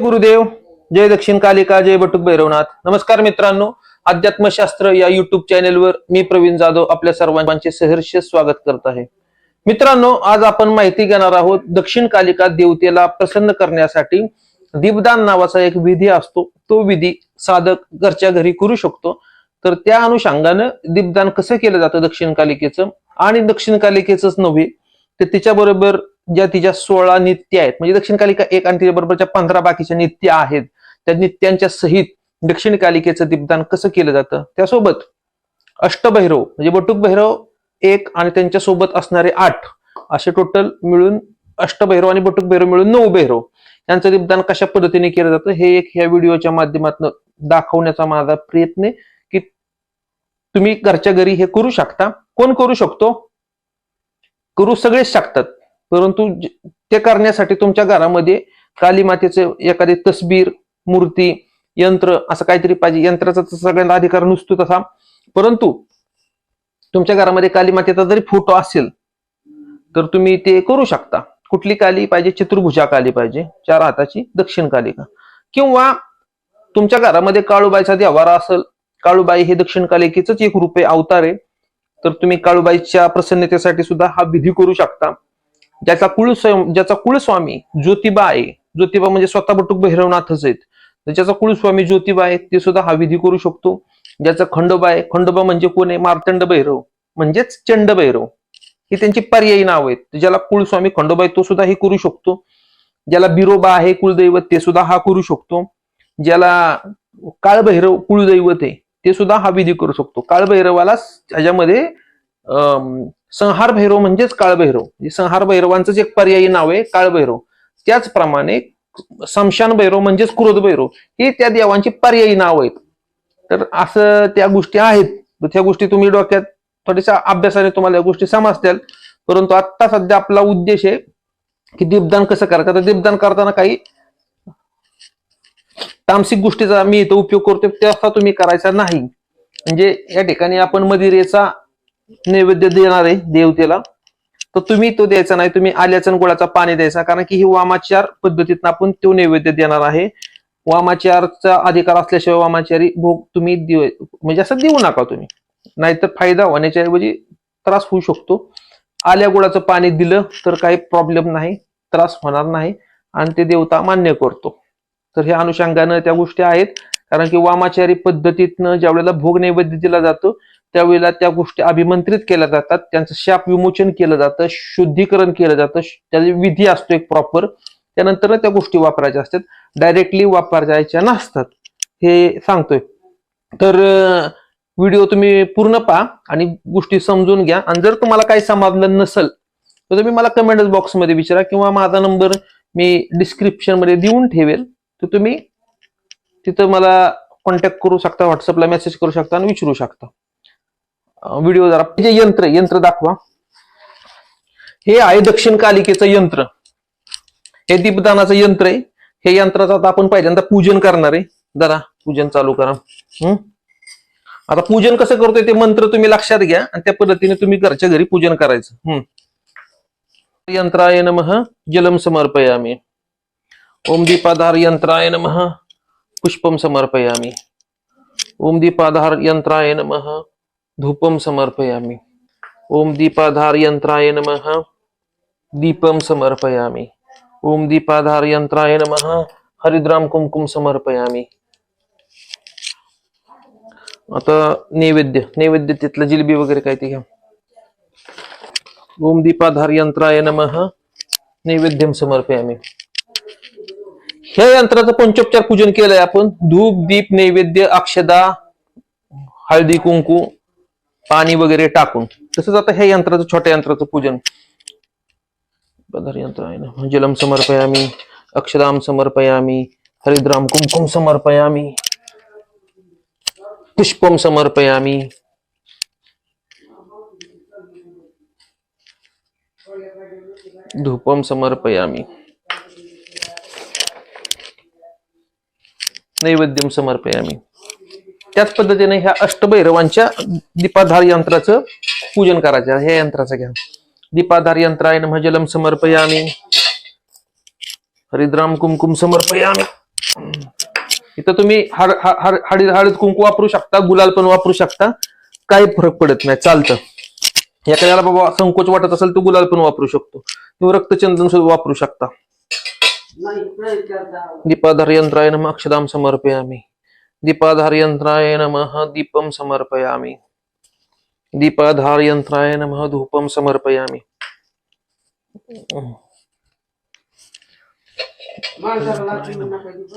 गुरुदेव जय दक्षिण कालिका जय बटुक भैरवनाथ. नमस्कार मित्रांनो अध्यात्मशास्त्र या युट्यूब चॅनेलवर मी प्रवीण जाधव आपल्या सर्वांचे सहर्ष स्वागत करत आहे. मित्रांनो आज आपण माहिती घेणार आहोत दक्षिण कालिका देवतेला प्रसन्न करण्यासाठी दीपदान नावाचा एक विधी असतो. तो विधी साधक घरच्या घरी करू शकतो. तर त्या अनुषंगानं दीपदान कसं केलं जातं दक्षिण कालिकेचं? आणि दक्षिण कालिकेचंच नव्हे तर तिच्याबरोबर ज्या तिच्या सोळा नित्य आहेत म्हणजे दक्षिण कालिका एक आणि तिच्या बरोबरच्या पंधरा बाकीच्या नित्य आहेत त्या नित्यांच्या सहित दक्षिण कालिकेचं दीपदान कसं केलं जातं? त्यासोबत अष्टभैरव म्हणजे बटुक भैरव एक आणि त्यांच्यासोबत असणारे आठ असे टोटल मिळून अष्टभैरव आणि बटुक भैरव मिळून नऊ भैरव. यांचं दीपदान कशा पद्धतीने केलं जातं? हे एक ह्या व्हिडिओच्या माध्यमातून दाखवण्याचा माझा प्रयत्न आहे की तुम्ही घरच्या घरी हे करू शकता. कोण करू शकतो? करू सगळेच शकतात. परंतु ते करण्यासाठी तुमच्या घरामध्ये काली मातेचे एखादी तस्बीर मूर्ती यंत्र असं काहीतरी पाहिजे. यंत्राचा सगळ्यांना अधिकार नसतो तसा. परंतु तुमच्या घरामध्ये काली मातेचा जरी फोटो असेल तर तुम्ही ते करू शकता. कुठली काली पाहिजे? चतुर्भुजा काली पाहिजे. चार हाताची दक्षिण कालिका किंवा तुमच्या घरामध्ये काळूबाईचा देवारा असेल काळूबाई हे दक्षिण कालिकेच एक रुपये अवतार आहे तर तुम्ही काळूबाईच्या प्रसन्नतेसाठी सुद्धा हा विधी करू शकता. ज्याचा कुळ ज्याचा कुळस्वामी ज्योतिबा आहे. ज्योतिबा म्हणजे स्वतः बटुक भैरवनाथच आहेत. तर ज्याचा कुळस्वामी ज्योतिबा आहे ते सुद्धा हा विधी करू शकतो. ज्याचा खंडोबा आहे खंडोबा म्हणजे कोण आहे? मार्तंड भैरव म्हणजेच चंड भैरव. हे त्यांची पर्यायी नाव आहेत. ज्याला कुळस्वामी खंडोबा आहे तो सुद्धा हे करू शकतो. ज्याला बिरोबा आहे कुलदैवत ते सुद्धा हा करू शकतो. ज्याला काळभैरव कुळदैवत आहे ते सुद्धा हा विधी करू शकतो. काळभैरवाला ह्याच्यामध्ये अं, संहार भैरव म्हणजेच काळभैरव म्हणजे संहार भैरवांचंच एक पर्यायी नाव आहे काळभैरव त्याचप्रमाणे समशान भैरव म्हणजेच क्रोध भैरव. हे त्या देवांची पर्यायी नाव आहेत. तर असं त्या गोष्टी आहेत. त्या गोष्टी तुम्ही डोक्यात थोड्याशा अभ्यासाने तुम्हाला या गोष्टी समजतील. परंतु आता सध्या आपला उद्देश आहे की दीपदान कसं करायचं? तर दीपदान करताना काही तामसिक गोष्टीचा मी इथं उपयोग करतो त्याचा तुम्ही करायचा नाही. म्हणजे या ठिकाणी आपण मदिरेचा नैवेद्य देणार आहे देवतेला. तर तुम्ही तो द्यायचा नाही तुम्ही आल्याचं गुळाचा पाणी द्यायचा. कारण की ही वामाचार पद्धतीतनं आपण तो नैवेद्य देणार आहे. वामाचारचा अधिकार असल्याशिवाय वामाचारी भोग तुम्ही देऊ म्हणजे असं देऊ नका तुम्ही. नाहीतर फायदा होण्याच्या ऐवजी त्रास होऊ शकतो. आल्या गुळाचं पाणी दिलं तर काही प्रॉब्लेम नाही त्रास होणार नाही. आणि ते देवता मान्य करतो. तर ह्या अनुषंगानं त्या गोष्टी आहेत. कारण की वामाचारी पद्धतीतनं ज्या वेळेला भोग नैवेद्य दिला जातो त्यावेळेला त्या गोष्टी अभिमंत्रित केल्या जातात. त्यांचं शाप विमोचन केलं जातं. शुद्धीकरण केलं जातं. त्याचा विधी असतो एक प्रॉपर त्यानंतर त्या गोष्टी वापरायच्या असतात. डायरेक्टली वापरायच्या नसतात. हे सांगतोय. तर व्हिडिओ तुम्ही पूर्ण पहा आणि गोष्टी समजून घ्या. आणि जर तुम्हाला काही समजलं नसेल तर तुम्ही मला कमेंट बॉक्समध्ये विचारा किंवा माझा नंबर मी डिस्क्रिप्शनमध्ये देऊन ठेवेल. तर तुम्ही तिथं मला कॉन्टॅक्ट करू शकता व्हॉट्सअपला मेसेज करू शकता आणि विचारू शकता. व्हिडिओ जरा जे यंत्र यंत्र दाखवा. हे आहे दक्षिण कालिकेचं यंत्र. हे दीपदानाचं यंत्र आहे. हे यंत्राचं आता आपण पहिल्यांदा पूजन करणार आहे. जरा पूजन चालू करा. हम्म आता पूजन कसं करतोय ते मंत्र तुम्ही लक्षात घ्या आणि त्या पद्धतीने तुम्ही घरच्या घरी पूजन करायचं. हम्म यंत्राय नम जलम समर्पयामी. ओम दीपाधार यंत्राय नम पुष्पम समर्पयामी. ओम दीपाधार यंत्राय नम धूपम समर्पयामी। ओम दीपाधार यंत्राय नमः। दीपम समर्पयामी। ओम दीपाधार यंत्राय नमः। हरिद्राम कुमकुम समर्पयामी। आता नैवेद्य नैवेद्य तिथलं जिलबी वगैरे काय ते घ्या. ओम दीपाधार यंत्राय नमः। नैवेद्यम समर्पयामी। ह्या यंत्राचं पंचोपचार पूजन केलंय आपण. धूप, दीप, नैवेद्य, अक्षदा, हळदी, कुंकू पाणी वगैरे टाकून. तसंच आता ह्या यंत्राचं, छोट्या यंत्राचं पूजन. यंत्र आहे ना. जलम समर्पयामी, अक्षदाम समर्पयामी, हरिद्राम कुंकुम समर्पयामी, पुष्पम समर्पयामी. धूपम समर्पयामी. नैवेद्यम समर्पयामी. त्याच पद्धतीने ह्या अष्टभैरवांच्या दीपाधार यंत्राचं पूजन करायचं ह्या यंत्राचं घ्या. दीपाधार यंत्राय नमः जलम समर्पयामी. हरिद्राम कुमकुम समर्पयामी. इथं तुम्ही हळ- ह- हळ- हळद हळद कुंकू वापरू शकता गुलाल पण वापरू शकता. काही फरक पडत नाही. चालतं. एखाद्याला बाबा संकोच वाटत असेल तर गुलाल पण वापरू शकतो. किंवा रक्तचंदन सुद्धा वापरू शकता. दीपाधार यंत्राय नम अक्षदाम समर्पयामी. दीपाधार यंत्राय नमः दीपम समर्पयामी। दीपाधार यंत्राय नमः धूपम समर्पयामी।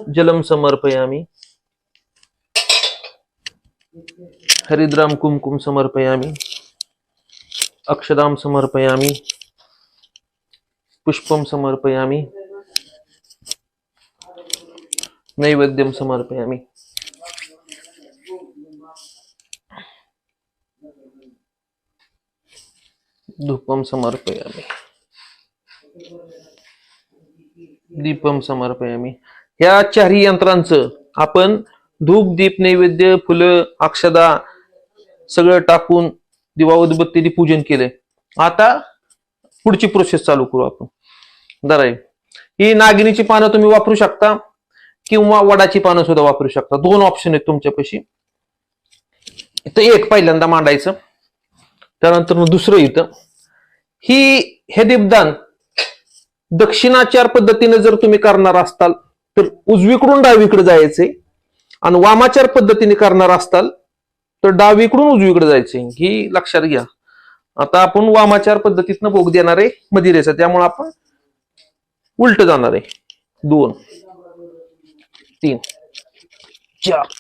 जलम समर्पयामी। हरिद्राम कुमकुम समर्पयामी। अक्षदाम समर्पयामी। पुष्पम समर्पयामी। नैवेद्यम समर्पयामी। धूपम समर्पयामी। दीपम समर्पयामी। ह्या चारही यंत्रांचं आपण धूप दीप नैवेद्य फुलं अक्षदा सगळं टाकून दिवा उदबत्तीने पूजन केलंय. आता पुढची प्रोसेस चालू करू आपण. दराई ही नागिनीची पानं तुम्ही वापरू शकता किंवा वडाची पानं सुद्धा वापरू शकता. दोन ऑप्शन आहेत तुमच्यापाशी. तर एक पहिल्यांदा मांडायचं. त्यानंतर दुसरं इथं ही हे दीपदान दक्षिणाचार पद्धतीने जर तुम्ही करणार असताल तर उजवीकडून डावीकडे जायचे आणि वामाचार पद्धतीने करणार असताल तर डावीकडून उजवीकडे जायचे. ही लक्षात घ्या. आता आपण वामाचार पद्धतीतनं भोग देणार आहे मदिरेचा. त्यामुळे आपण उलट जाणार आहे. दोन तीन चार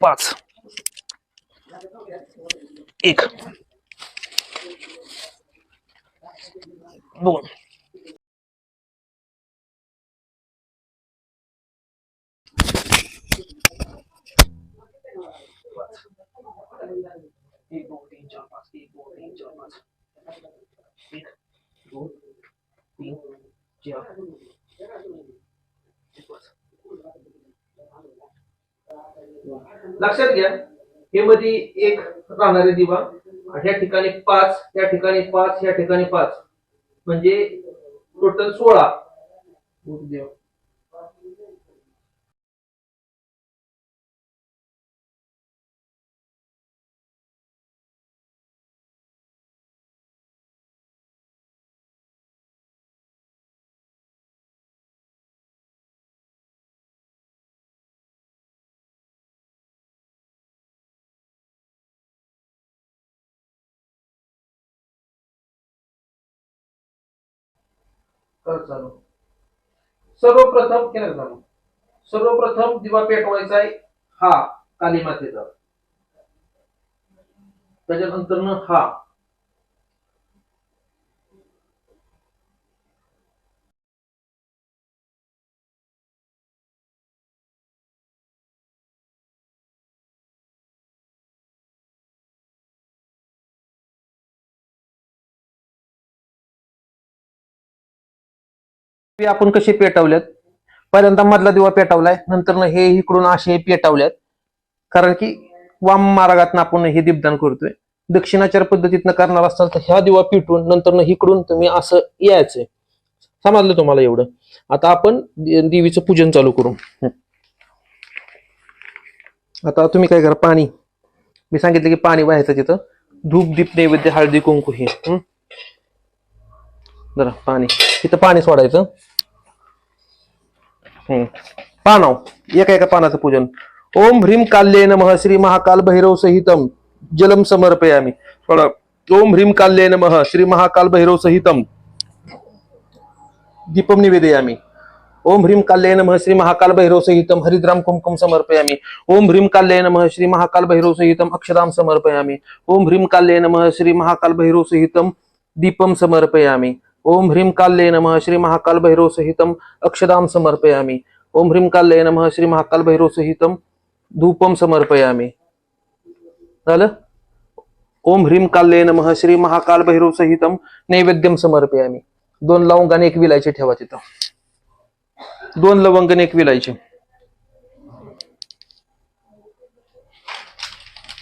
पाच. एक। दोन तीन चार हे मध्ये एक राहणारे दिवा ह्या ठिकाणी पाच या ठिकाणी पाच या ठिकाणी पाच. म्हणजे टोटल सोळा. कर चालू. सर्वप्रथम केलं चालू? सर्वप्रथम दिवा पेटवायचा आहे हा काली मातेचा त्याच्यानंतर हा. ते आपण कसे पेटवल्यात? पहिल्यांदा मधला दिवा पेटवलाय नंतर हे इकडून असे पेटवल्यात. कारण की वाम मार्गात आपण हे दीपदान करतोय. दक्षिणाचार पद्धतीतनं करणार असाल तर ह्या दिवा पेटून नंतर इकडून तुम्ही असं यायचंय. समजलं तुम्हाला एवढं? आता आपण देवीचं पूजन चालू करू. आता तुम्ही काय करा पाणी. मी सांगितलं की पाणी व्हायचं तिथं. धूप दीप नैवेद्य हळदी कुंकू हे. जरा पाणी. तिथं पाणी सोडायचं. पानाव एका एका पानाचं पूजन। ओम ह्रीम काल्ये नमः, श्री महाकाल भैरव सहितम। जलम समर्पयामी। सोडा, ओम ह्रीम काल्ये नमः, श्री महाकाल भैरव सहितम। दीपम निवेदयामी। ओम ह्रीम काल्ये नमः, श्री महाकाल भैरव सहितम। हरिद्राम कुमकुम समर्पयामी। ओम ह्रीम काल्ये नम, श्री महाकाल भैरव सहितम। अक्षराम समर्पयामी। ओम ह्रीम काल्ये नम, श्री महाकाल भैरव सहितम। दीपम समर्पयामी। ओम ह्रीम काल्ये नमः श्री महाकाल भैरव सहितम अक्षदाम समर्पयामी। ओम ह्रीम काल्ये नमः श्री महाकाल भैरव सहितम धूपम समर्पयामी। झालं? ओम ह्रीम काल्ये नमः श्री महाकाल भैरव सहितम नैवेद्यम समर्पयामी। दोन लवंग आणि एक विलायचे ठेवा तिथं। दोन लवंग आणि एक विलायचे।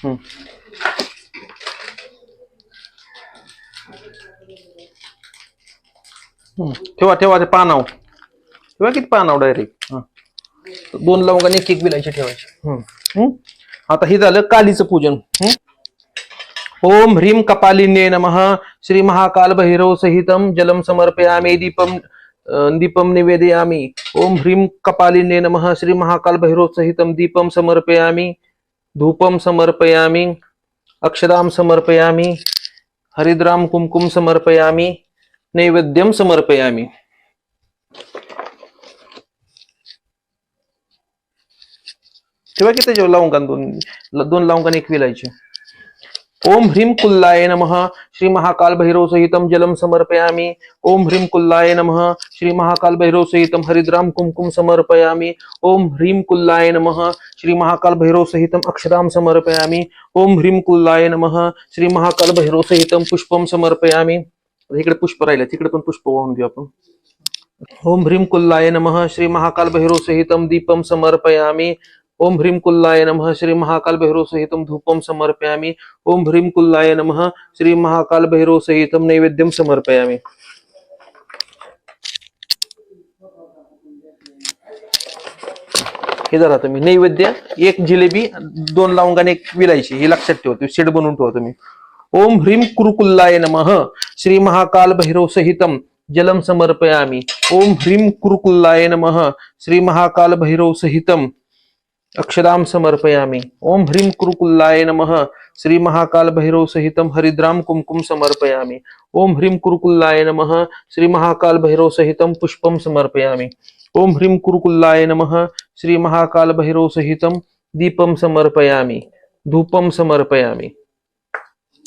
हम्म. ठेवा ठेवा ते पानाव. ठेवा किती पानाव डायरेक्ट दोन लवंगाने एक एक विलायची ठेवायची. आता हे झालं कालीचं पूजन. ओम ह्रीम कपालिन्ये नमः. श्री महाकाल भैरव सहितम जलम समर्पयामि दीपम दीपम निवेदयामि. ओम ह्रीम कपालिन्ये नमः. श्री महाकाल भैरव सहितम दीपम समर्पयामि धूपम समर्पयामि अक्षदाम समर्पयामि हरिद्राम कुमकुम समर्पयामि नैवेद्यम समर्पयामि। तेव्हा की त्याच्यावर दोन दोन लावून एक विलायचे? ओम ह्रीम कुल्लाय नमः, श्री महाकाल भैरव सहितम जलम समर्पयामि। ओम ह्रीम कुल्लाय नमः, श्री महाकाल भैरव सहितम हरिद्राम कुमकुम समर्पयामि। ओम ह्रीम कुल्लाय नमः, श्री महाकाल भैरव सहितम अक्षराम समर्पयामि। ओम ह्रीम कुल्लाय नमः, श्री महाकाल भैरव सहितम पुष्पम समर्पयामि। इकडे पुष्प राहिले पण पुष्प वाहून घेऊ आपण. ओम ह्रीम कुल्लाय नमः श्री महाकाल भैरव सहितम दीपम समर्पयामि. ओम ह्रीम कुल्लाय नमः श्री महाकाल भैरव सहितम धूपम समर्पयामि. ओम ह्रीम कुल्लाय नमः श्री महाकाल भैरव सहितम नैवेद्यम समर्पयामि. हे जरा तुम्ही, नैवेद्य, एक जिलेबी, दोन लवंगाने एक विलायची, हे लक्षात ठेवा सेट बनवून ठेवा तुम्ही. ओम ह्रीम कुरुकुल्लाय नमः। श्री महाकाल भैरव सहितम जलम समर्पयामि। ओम ह्रीम कुरुकुल्लाय नमः। श्री महाकाल भैरव सहितम अक्षदाम समर्पयामि। ओम ह्रीम कुरुकुल्लाय नमः। श्री महाकाल भैरव सहितम हरिद्राम कुमकुम समर्पयामि। ओम ह्रीम कुरुकुल्लाय नमः। श्री महाकाल भैरव सहितम पुष्पम समर्पयामि। ओम ह्रीम कुरुकुल्लाय नमः। श्री महाकाल भैरव सहितम दीपम समर्पयामि। धूपम समर्पयामि।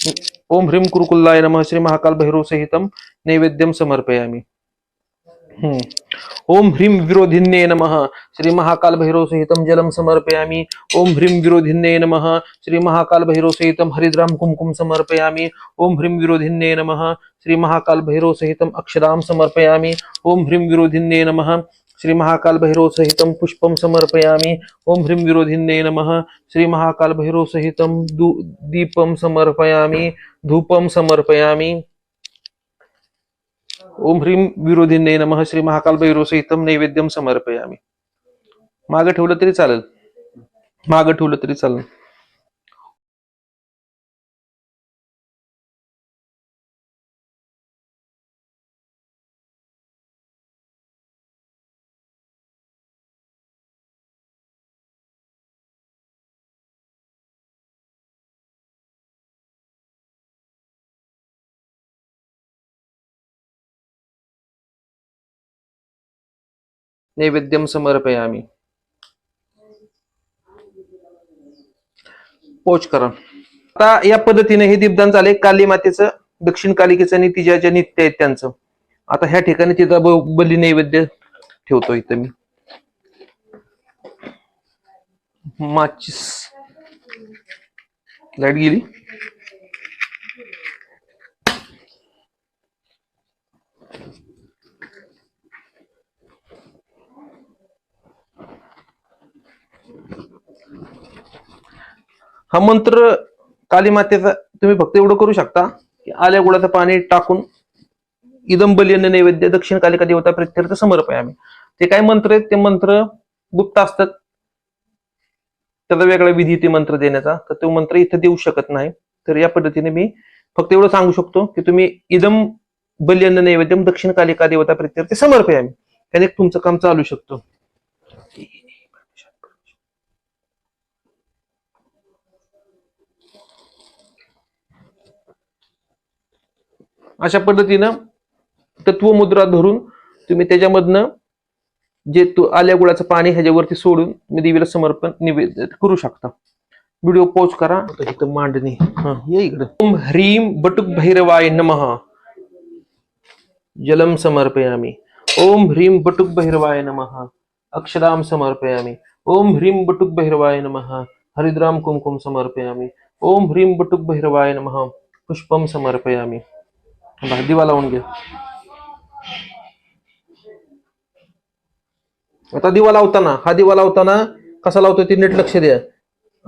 ओम ह्रीम कुरुकुल्लाय नमः श्री महाकाल भैरव सहितम नैवेद्यम समर्पयामि ओम ह्रीम विरोधिन्ये नमः श्री महाकाल भैरव सहितम जलम समर्पयामि। ओम ह्रीम विरोधिन्ये नमः श्री महाकाल भैरव सहितम हरिद्राम कुमकुम समर्पयामि। ओम ह्रीम विरोधिन्ये नमः श्री महाकाल भैरव सहितम अक्षराम समर्पयामि। ओम ह्रीम विरोधिन्ये नमः श्री महाकाल भैरव सहितम पुष्पम समर्पयामि। ओम ह्रीम विरोधिन्ये नमः। श्री महाकाल भैरव सहितम दू- दीपम समर्पयामि। धूपम समर्पयामि। ओम ह्रीम विरोधिन्ये नमः। श्री महाकाल भैरव सहितम नैवेद्यम समर्पयामि। मागं ठेवलं तरी चालेल। मागं ठेवलं तरी चालेल। नैवेद्यम समर्पयामी। पोच करा आता या पद्धतीने हे दीपदान झाले. काली मातेचं दक्षिण कालिकेचं आणि तिच्या ज्या नित्य आहेत त्यांचं. आता ह्या ठिकाणी तिचा बली नैवेद्य ठेवतो इथं मी. माचीस. लाइट गेली? हा मंत्र काली मातेचा तुम्ही फक्त एवढं करू शकता की आल्या गुळाचं पाणी टाकून इदम नैवेद्य दक्षिण कालिका देवता प्रत्यर्थ समर्पयामी ते काय मंत्र आहेत? ते मंत्र गुप्त असतात. त्याचा वेगळा विधी ते मंत्र देण्याचा. तर तो मंत्र इथं देऊ शकत नाही. तर या पद्धतीने मी फक्त एवढं सांगू शकतो की तुम्ही इदम बलियन नैवेद्यम दक्षिण कालिका देवता प्रत्यर्थ समर्पयामी त्याने तुमचं काम चालू शकतो. अशा पद्धतीनं तत्वमुद्रा धरून तुम्ही त्याच्यामधनं जे तू आल्या गुळाचं पाणी ह्याच्यावरती सोडून तुम्ही देवीला समर्पण निवेद करू शकता. व्हिडिओ पॉज करा. आता इथं मांडणी. हा ये इकडं. ओम ह्रीम बटुक भैरवाय नमः. जलम समर्पयामी. ओम ह्रीम बटुक भैरवाय नमः. अक्षराम समर्पयामी. ओम ह्रीम बटुक भैरवाय नमः. हरिद्राम कुमकुम समर्पयामी. ओम ह्रीम बटुक भैरवाय नमः. पुष्पम समर्पयामी. दिवा लावून घे. आता दिवा लावताना हा दिवा लावताना कसा लावतोय ते नीट लक्ष द्या.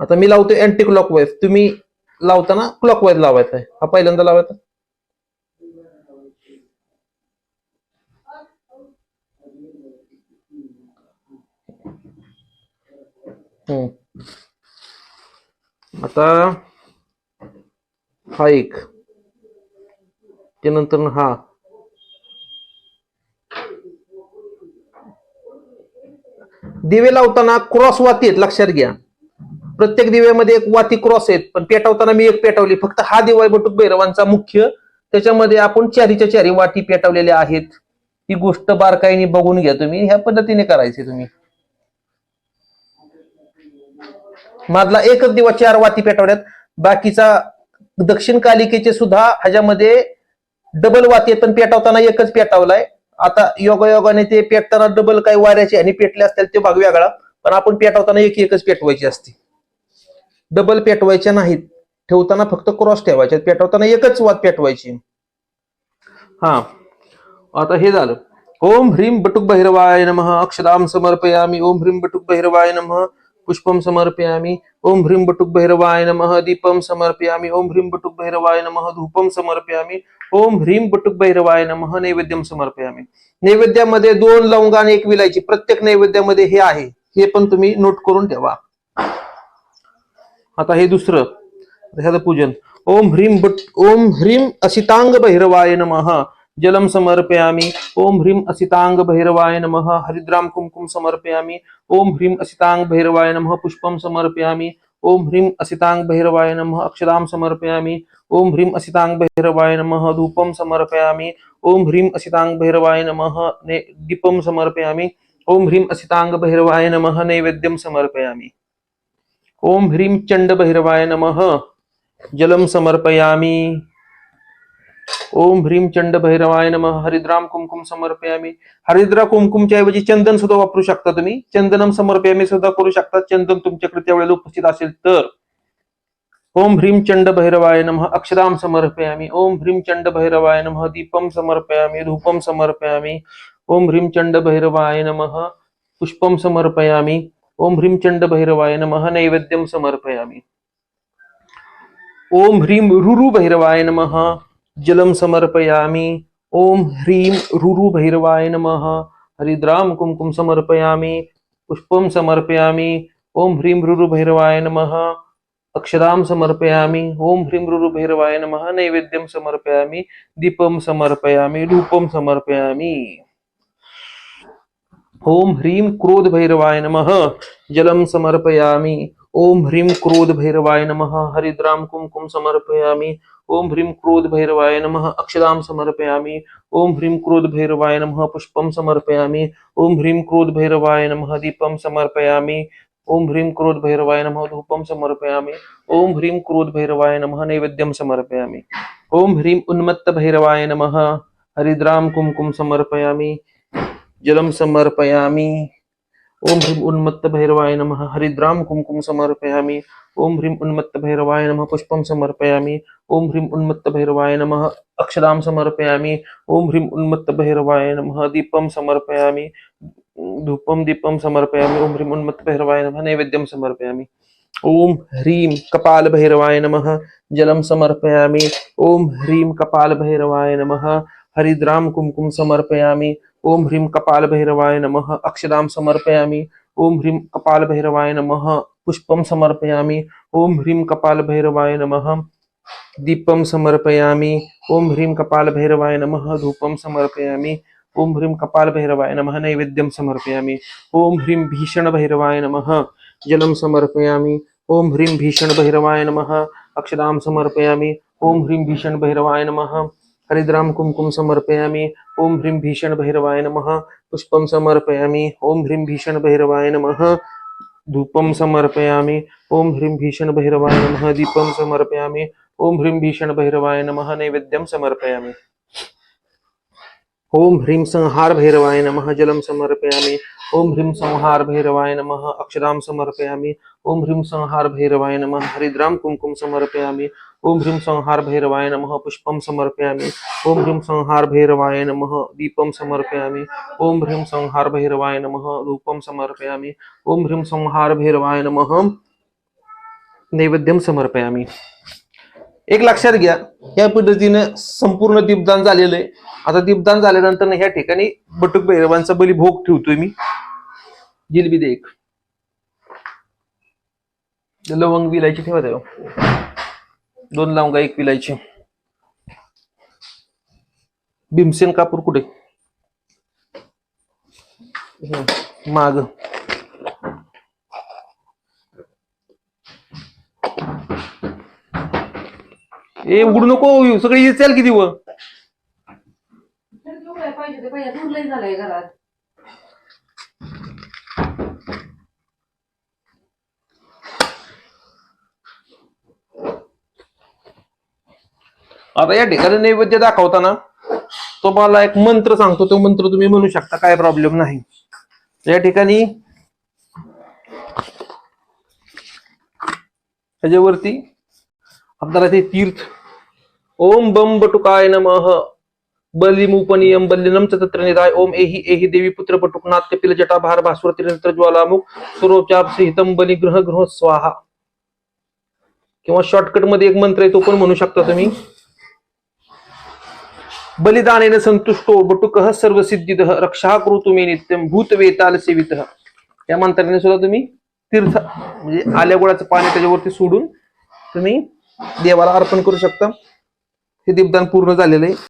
आता मी लावतोय अँटी क्लॉकवाईज तुम्ही लावताना क्लॉकवाईज लावायचा आहे. हा पहिल्यांदा लावायचा. हम्म. आता हा एक. त्यानंतर हा. दिवे लावताना क्रॉस वाती आहेत लक्षात घ्या. प्रत्येक दिव्यामध्ये एक वाती क्रॉस आहेत पण पेटवताना मी एक पेटवली. फक्त हा दिवा आहे बटुक भैरवांचा मुख्य. त्याच्यामध्ये आपण चारीच्या चारी वाटी पेटवलेल्या आहेत. ही गोष्ट बारकाईने बघून घ्या तुम्ही. ह्या पद्धतीने करायचे तुम्ही. मधला एकच दिवा चार वाती पेटवल्यात. बाकीचा दक्षिण कालिकेचे सुद्धा ह्याच्यामध्ये डबल वाते पण पेटवताना एकच पेटवलाय. आता योगायोगाने ते पेटताना डबल काही वाऱ्याचे आणि पेटले असतील ते भाग वेगळा पण आपण पेटवताना एक एकच पेटवायची असते. डबल पेटवायच्या नाहीत. ठेवताना फक्त क्रॉस ठेवायच्या पेटवताना एकच वात पेटवायची. हा. आता हे झालं. ओम ह्रीम बटुक बहिरवाय नमः. अक्षदाम समर्पयामी. ओम ह्रीम बटुक भैरवाय नमः. पुष्पम समर्पयामी। ओम ह्रीम बटुक भैरवाय नमः। दीपम समर्पयामी। ओम ह्रीं बटुक भैरवाय नमः। धूपम समर्पयामी। ओम ह्रीम बटुक भैरवाय नमः। नैवेद्यम समर्पयामी। नैवेद्यामध्ये दोन लवंग आणि एक विलायची. प्रत्येक नैवेद्यामध्ये हे आहे. हे पण तुम्ही नोट करून ठेवा. आता हे दुसरं. ह्याचं पूजन. ओम ह्रीम बट ओम ह्रीम असितांग भैरवाय नमः. जलम समर्पयामी। ओम ह्रीम असितांग भैरवाय नमः। हरिद्राम कुमकुम समर्पयामी। ओम ह्रीम असितांग भैरवाय नमः। पुष्पम समर्पयामी। ओम ह्रीम असितांग भैरवाय नमः। अक्षदाम समर्पयामी। ओम ह्रीम असितांग भैरवाय नमः। धूपम समर्पयामी। ओम ह्रीम असितांग भैरवाय नमः दीपम समर्पयामी। ओम ह्रीम असितांग भैरवाय नमः। नैवेद्यम समर्पयामी। ओम ह्रीम चंड भैरवाय नमः। जलम समर्पयामी। ओम ह्रीम चंड भैरवाय नम। हरिद्राम कुमकुम समर्पयामी। हरिद्रा कुमकुमच्या ऐवजी चंदन सुद्धा वापरू शकता तुम्ही। चंदनम समर्पयामी सुद्धा करू शकता। चंदन त्यावेळेला उपस्थित ओम ह्रीम चंड भैरवाय नम। अक्षराम समर्पयामी। ओम ह्रीम चंड भैरवाय नम। दीपम समर्पयामी। धूपम समर्पयामी। ओम ह्रीम चंड भैरवाय नमः। पुष्पम समर्पयामी। ओम ह्रीम चंड भैरवाय नम। नैवेद्यम समर्पयामी। ओम ह्रीम रुरु भैरवाय नमः। जलम समर्पयामी। ओम ह्रीम रुरु भैरवाय नमः। हरिद्राम कुमकुम समर्पयामी। पुष्पम समर्पयामी। ओम ह्रीम रुरु भैरवाय नमः। अक्षराम समर्पयामी। ओम ह्रीम रुरु भैरवाय नमः। नैवेद्यम समर्पयामी। दीपम समर्पयामी। रूपम समर्पयामी। ओम ह्रीम क्रोध भैरवाय नमः। जलम समर्पयामी। ओम ह्रीम क्रोध भैरवाय नमः। हरिद्राम कुमकुम समर्पयामी। ओम ह्रीं क्रोध भैरवाय नमः अक्षराम समर्पयामि। ओम ह्रीं क्रोध भैरवाय नमः पुष्पम समर्पयामि। ओम ह्रीं क्रोध भैरवाय नमः दीपम समर्पयामि। ओम ह्रीं क्रोध भैरवाय नमः धूपम समर्पयामि। ओम ह्रीं क्रोध भैरवाय नमः नैवेद्यम समर्पयामि। ओम ह्रीं उन्मत्त भैरवाय नमः हरिद्राम कुमकुम समर्पयामि। जलम समर्पयामि। ओम ह्रीम उन्मत्त भैरवाय नमः। हरिद्राम कुमकुम समर्पयामि। ओम ह्रीम उन्मत्त भैरवाय नमः। पुष्पम समर्पयामि। ओम ह्रीम उन्मत्त भैरवाय नमः। अक्षदाम समर्पयामि। ओम ह्रीम उन्मत्त भैरवाय नमः। दीपम समर्पयामि। धूपम दीपम समर्पयामि। ओम ह्रीम उन्मत्त भैरवाय नमः। नैवेद्यम समर्पयामि। ओम ह्रीम कपाल भैरवाय नमः। जलम समर्पयामि। ओम ह्रीम कपाल भैरवाय नमः। हरिद्राम कुमकुम समर्पयामि। ओम ह्रीम कपाल भैरवाय नमः अक्षदां समर्पयामी। ओम ह्रीम कपाल भैरवाय नमः पुष्पम समर्पयामी। ओम ह्रीम कपाल भैरवाय नमः दीपम समर्पयामी। ओम ह्रीम कपाल भैरवाय नमः धूपम समर्पयामी। ओम ह्रीम कपाल भैरवाय नमः नैवेद्यम समर्पयामी। ओम ह्रीम भीषण भैरवाय नमः जलम समर्पयामी। ओम ह्रीम भीषण भैरवाय नमः अक्षदां समर्पयामी। ओम ह्रीम भीषण भैरवाय नमः हरिद्राम कुमकुम समर्पयामी। ओम ह्रीम भीषण भैरवाय नमः। पुष्पम समर्पयामी। ओम ह्रीम भीषण भैरवाय नमः। धूपम समर्पयामी। ओम ह्रीम भीषण भैरवाय नमः। दीपम समर्पयामी। ओम ह्रीम भीषण भैरवाय नमः। नैवेद्यम समर्पयामी। ओम ह्रीम संहार भैरवाय नमः। जलम समर्पयामी। ओम ह्रीम संहार भैरवाय नमः। अक्षराम समर्पयामी। ओम ह्रीम संहार भैरवाय नमः। हरिद्राम कुमकुम समर्पयामी। ओम ह्रीं संहार भैरवाय नमः पुष्पम समर्पयामि। ओम ह्रीं संहार भैरवाय नमः दीपम समर्पयामि। ओम ह्रीं संहार भैरवाय नमः धूपम समर्पयामि। ओम ह्रीं संहार भैरवाय नमः नैवेद्यम समर्पयामि। एक लक्षात घ्या या पद्धतीने संपूर्ण दीपदान झालेलं आहे. आता दीपदान झाल्यानंतर ह्या ठिकाणी बटुक भैरवांचा बली भोग ठेवतोय मी. जिलबी दे एक. लवंग विलायची ठेवा त्यावर दोन लवंगा एक विलायची भीमसेन कापूर कुठे? माग. ए उघडू नको सगळी येचाल किती व? पाहिजे पाहिजे झालंय घरात. आता या ठिकाणी नैवेद्य दाखवताना तो मला एक मंत्र सांगतो. तो मंत्र तुम्ही म्हणू शकता काय प्रॉब्लेम नाही. या ठिकाणी त्याच्यावरती आपल्याला ते तीर्थ ओम बम बटुकाय नमः बलिमुपनियम बल्लिनम तत्र निधाय ओम एहि एहि देवी पुत्र पटुक नाट्य पिल जटा भार भास्वर तिरंत्र ज्वालामुख सुरोचाप सहितम बली ग्रह ग्रह स्वाहा किंवा शॉर्टकटमध्ये एक मंत्र आहे तो पण म्हणू शकता तुम्ही. बलिदानेन संतुष्टो बटुकः सर्वसिद्धितः रक्षा करू तुम्ही नित्यम भूतवेताल सेवित. या मंत्राने सुद्धा तुम्ही तीर्थ म्हणजे आल्या गुळाचं पाणी त्याच्यावरती सोडून तुम्ही देवाला अर्पण करू शकता. हे दीपदान पूर्ण झालेलं आहे.